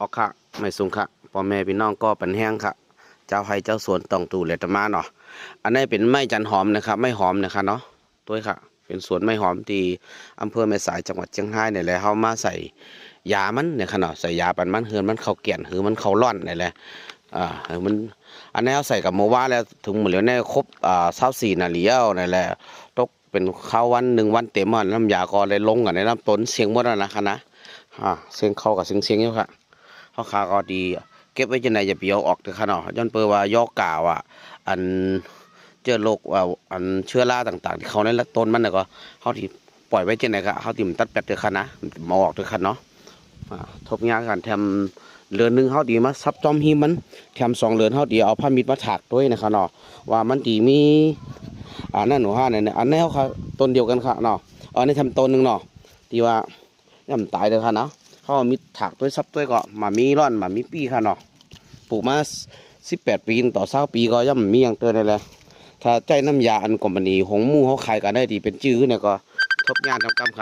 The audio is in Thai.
ออกค่ะไม่สูงค่ะพ่อแม่พี่น้องก็เป็นแห้งค่ะ เจ้าให้เจ้าสวนต้องตูเลตมาเนาะอันนี้เป็นไม้จันหอมนะครับไม้หอมนะคะเนาะด้วค่ะ เป็นสวนไม้หอมที่อำเภอแม่สายจังหวัดเชียงรายเนี่ยแหละเฮามาใส่ยามันเนี่ยค่ะเนาะใส่ยาปันมันเฮือนมันเขาเกลี่ยนหือมันเขาร่อนเนี่ยแหละอ่ามันอันนี้เอาใส่กับโมว่าแล้วถึงหมดแล้วเนี่ยครบอ่าเศร้าสี่นาฬิกานั่นแหละตกเป็นข้าววันหนึ่งวันเต็มอะน้ำยาก็เลยลงกันในน้ำต้นเสียงหมดแล้วนะคะนะอ่าเสียงเข้ากับเสียงเสียงอยู่ค่ะ เขาขาก็ดี เก็บไว้จังไหนอย่าไปเอาออกเถอะค่ะเนาะย้อนเปิดว่ายอกกาวอะ อันเจอโรคว่าอันเชื้อราต่าง ๆ ที่เขาในละต้นมันน่ะก็เขาที่ปล่อยไว้จังไหนก็เขาที่มันตัดแปดเถอะค่ะนะมาออกเถอะค่ะเนาะทบงานกันแถมเรือนหนึ่งเขาดีมาซับจอมหิมมันแถมสองเหลือนเท่าดีเอาผ้ามิดมาถากด้วยนะครับเนาะว่ามันดีมีอ่านั่นหนูห้าเนี่ยอันนี้เขาต้นเดียวกันค่ะเนาะอันนี้ทำต้นหนึ่งเนาะที่ว่าย่ำตายเลยค่ะเนาะ เขาเอมีถักด้วยซับด้วยก็มามีร่อนมามีปีค่ะเนาะปลูกมาสิบแปดปีต่อเศร้าปีก็ย่อมมีอย่างเตือนเลยแล้วถ้าใจน้ำยาอันกอมบันีหงมูเขาขายกันได้ดีเป็นจื้อเนี่ยก็ทบงานทำกรรมค่ะ